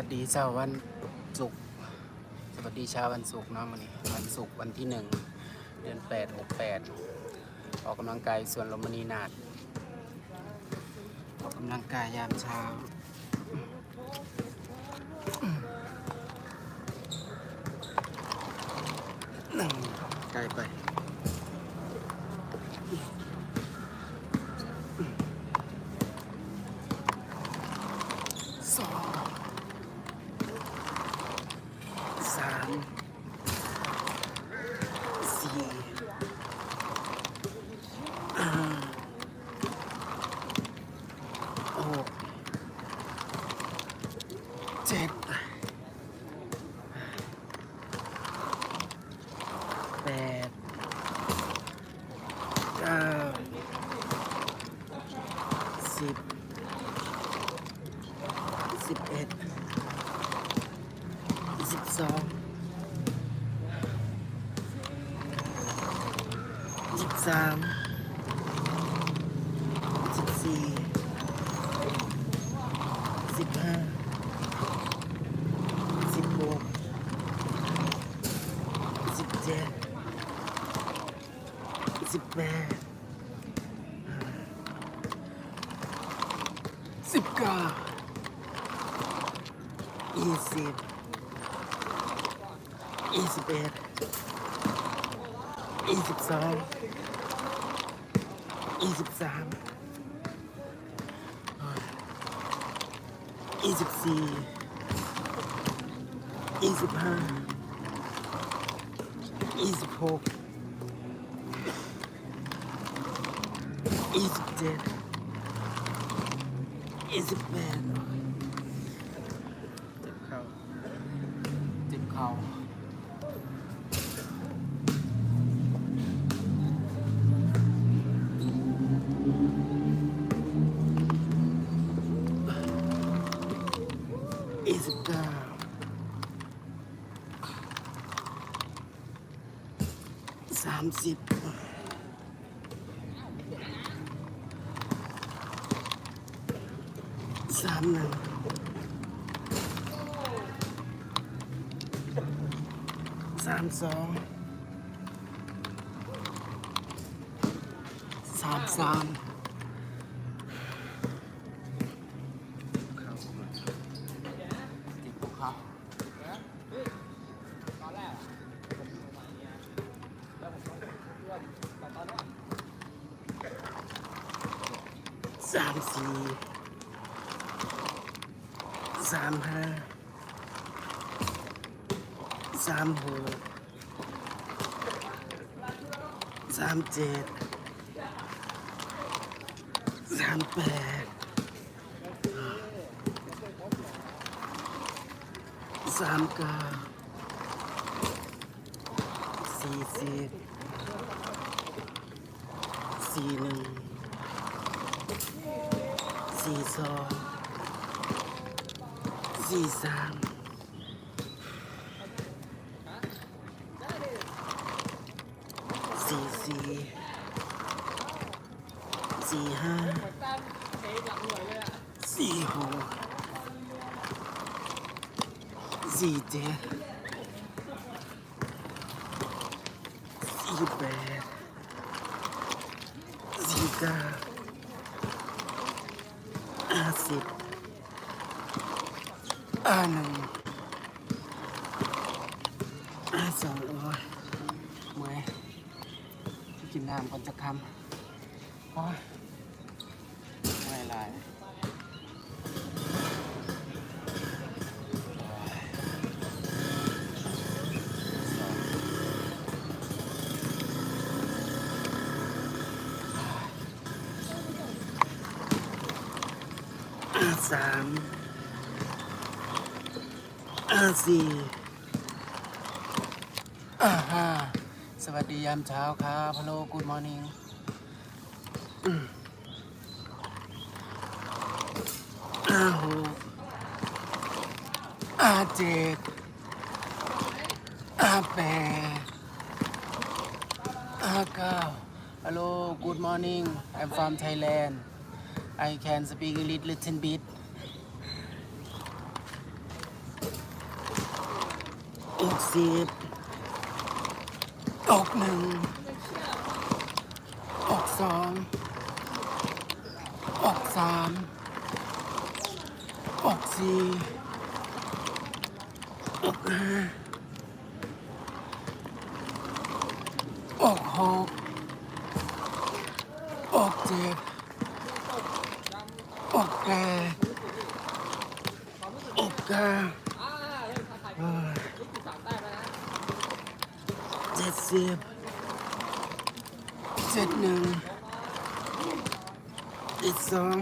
วัสดีเช้าวันศุกร์สวัสดีเช้าวันศุกร์เนาะวันนี้วันศุกร์วันที่หนึ่งเดือนแปดหกแปดออกกำลังกายสวนลมณีนาดออกกำลังกายยามเช้าไกลไปสองสามสี่ห้าหก เจ็ดแปดเก้าสิบสิบเอ็ดสิบสองสิบสามสิบสี่สิบห้าสิบหกสิบเจ็ดสิบแปดสิบเก้า ยี่สิบยี่สิบเอ็ดยี่สิบสองยี่สิ สามสิบสามหนึ่งสามสองสามสาม สามสี่สามห้าสามหกสามเจ็ดสามแปดสามเก้าสี่สิบสี่หนึ่ง สี่สองสี่สามสี่สี่สี่ห้าสี่หกสี่เจ็ดสี่แปดสี่เก้า ห้าสิบห้าหนึ่งห้าสองโอ้ยเมื่อยกินน้ำก่อนจะคำโอ้ย สามอาสี่อาห้าสวัสดียามเช้าครับฮัลโหลกูดมอร์นิ่งอาหกอาเจ็ดอาแปดอาเก้าฮัลโหลกูดมอร์นิ่ง I'm from Thailand I can speak English little bit อก สิบอกหนึ่งบอกสองบอกสามบอกสี่บอกห้าบอกหกบอกเจ็ดบอกแปดบอกเก้า เจ็ดสิบเจ็ดหนึ่งเจ็ดสอง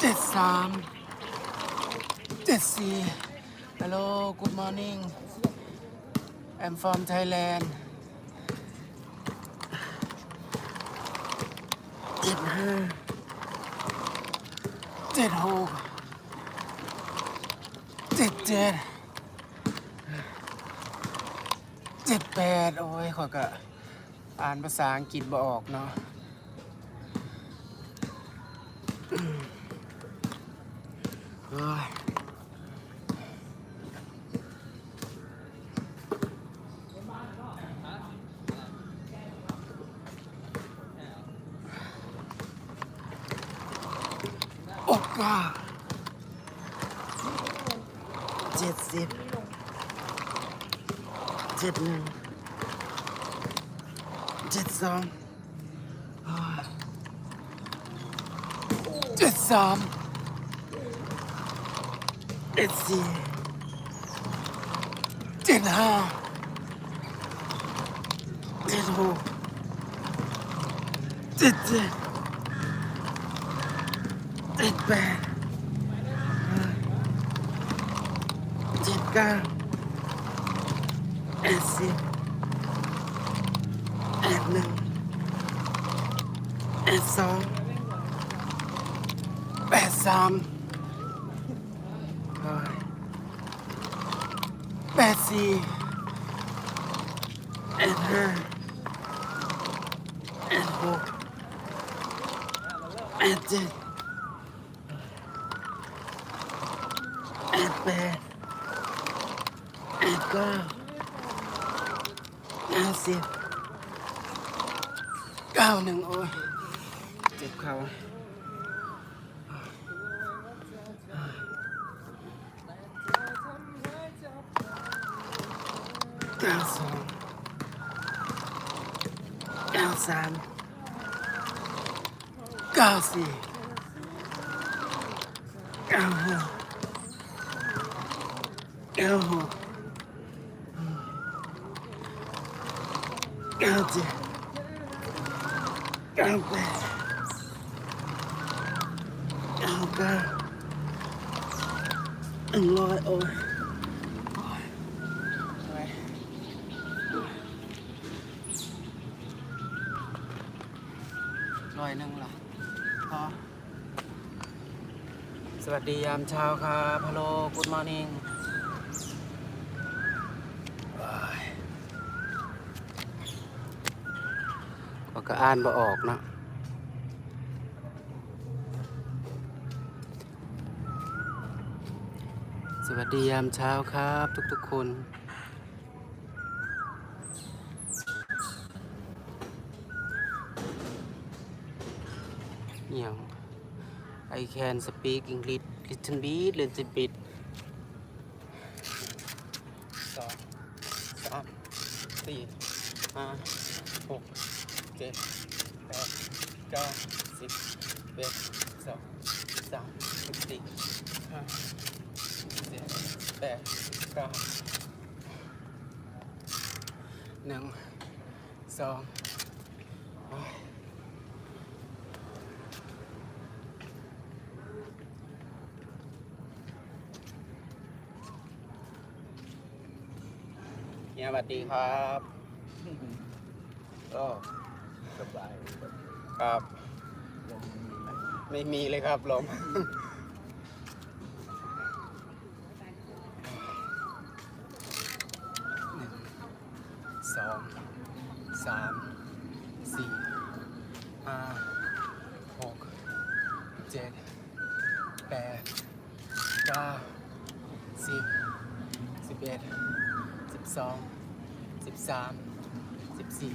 เจ็ดสามเจ็ดสี่ Hello good morning I'm from Thailand เจ็ดห้าเจ็ดหก เจ็ดแปดโอ้ยขอยก็อ่านภาษาอังกฤษบ่ออกเนาะเฮ้ยโอ้ก้าเจ็ดสิบ เจ็ดหนึ่งเจ็ด สองอ่าเจ็ดสามเจ็ดสี่เจ็ด สิก้าห้าสิบเก้าหนึ่งโอ้ยเจ็บเข่าเก้าสองเก้าสามเก้าสี่เก้าห้าเก้าหก เก้าเจ็ดเก้าแปดเก้าเก้าหน่อยอ้ยโอ้ยหนึ่งเหรอพอสวัสดียามเช้าครับฮัลโหลกูดมอร์นิ่ง ก็ก็อ่านบ่ออกเนาะสวัสดียามเช้าครับ ทุกๆคน อย่าง I can speak English little bit little bit สองสามสี่ห้าหก จ็ดแปดเก้าสิบเอ็ดสองสามสี่ห้าเจ็ดแปดเก้าหนึ่งสองโอ้ยเฮียสวัสดีครับก็ สบายครับ ลมมีไหมไม่มีเลยครับลม หนึ่งสองสามสี่ห้าหกเจ็ดแปดเก้าสสิบสิบเอ็ดสิบสองสิบสามสิบสี่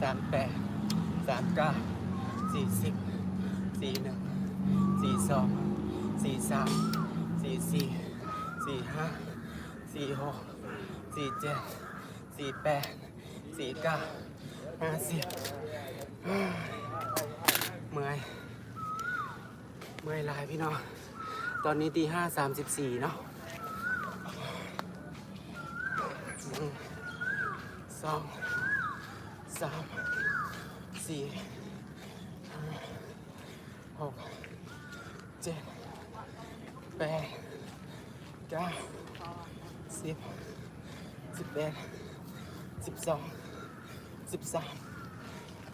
สามแปดสามเก้าสี่สิบสี่หนึ่งสี่สองสี่สามสี่สี่สี่ห้าสี่หกสี่เจ็ดสี่แปดสี่เก้าห้าสิบเฮ้ยเมื่อยเมื่อยลายพี่น้องตอนนี้ตีห้าสามสิบสี่เนาะสอง สามสี่หกเจ็ดแปดเก้าสิบสิบเอ็ดสิบสองสิบสาม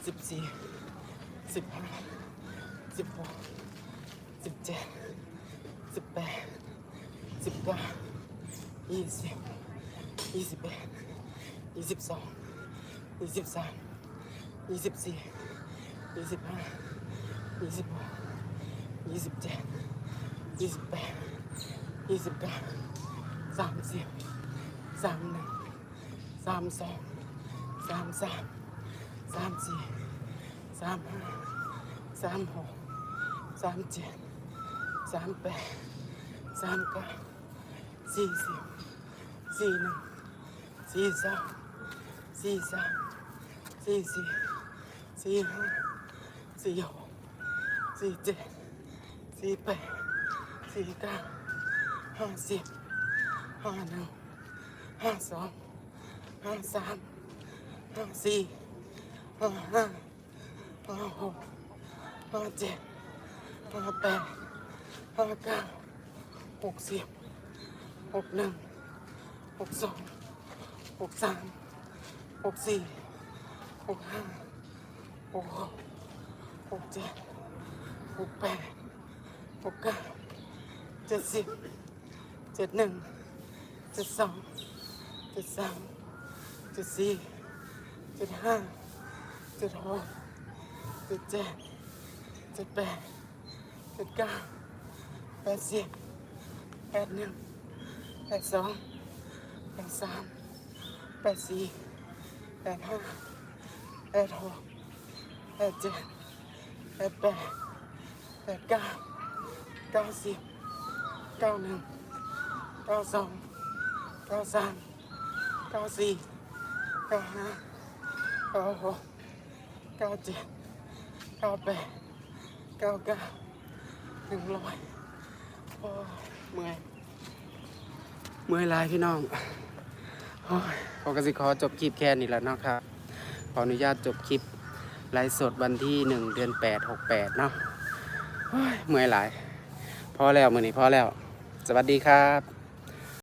สิบสี่สิบห้าสิบหกสิบเจ็ดสิบแปดสิบเก้ายี่สิบยี่สิบเอ็ดยี่สิบสอง ยี่สิบสามยี่สิบสี่ยี่สิบห้ายี่สิบหกยี่สิบเจ็ดยี่สิบแปดยี่สิบเก้าสามสิบสามหนึ่งสามสองสามสามสามสี่สามห้าสามหกสามเจ็ดสามแปดสามเก้าสี่สิบสี่หนึ่งสี่สองสี่สาม สี่สี่สี่ห้าสี่หกสี่เจ็ดสี่แปดสี่เก้าห้าสิบห้าหนึ่งห้าสองห้าสามห้าสี่ห้าห้าห้าหกห้าเจ็ดห้าแปดห้าเก้าหกสิบหกหนึ่งหกสองหกสามหกสี่ หกห้าหกหกหกเจ็ดหกแปดหกเก้าเจ็ดสิบเจ็ดหนึ่งเจ็ดสองเจ็ดสามเจ็ดสี่เจ็ดห้าเจ็ดหกเจ็ดเจ็ดเจ็ดแปดเจ็ดเก้าแปดสิบแปดหนึ่งแปดสองแปดสามแปดสี่แปดห้า แปดหกแปดเจ็ดแปดแปดแปดเก้าเก้าสิบเก้าหนึ่งเก้าสองเก้าสามเก้าสี่เก้าห้าเก้าหกเก้าเจ็ดเก้าแปดเก้าเก้าหนึ่งร้อยโอ้ยเมื่อยเมื่อยหลายพี่น้องโอ้ยปกติขอจบคลิปแค่นี้แหล้วนาะครับ ขออนุญาตจบคลิปไลฟ์สดวันที่หนึ่งเดือนแปดหกแปดเนาะเมื่อยหลายพอแล้วมือนี้พอแล้ว สวัสดีครับ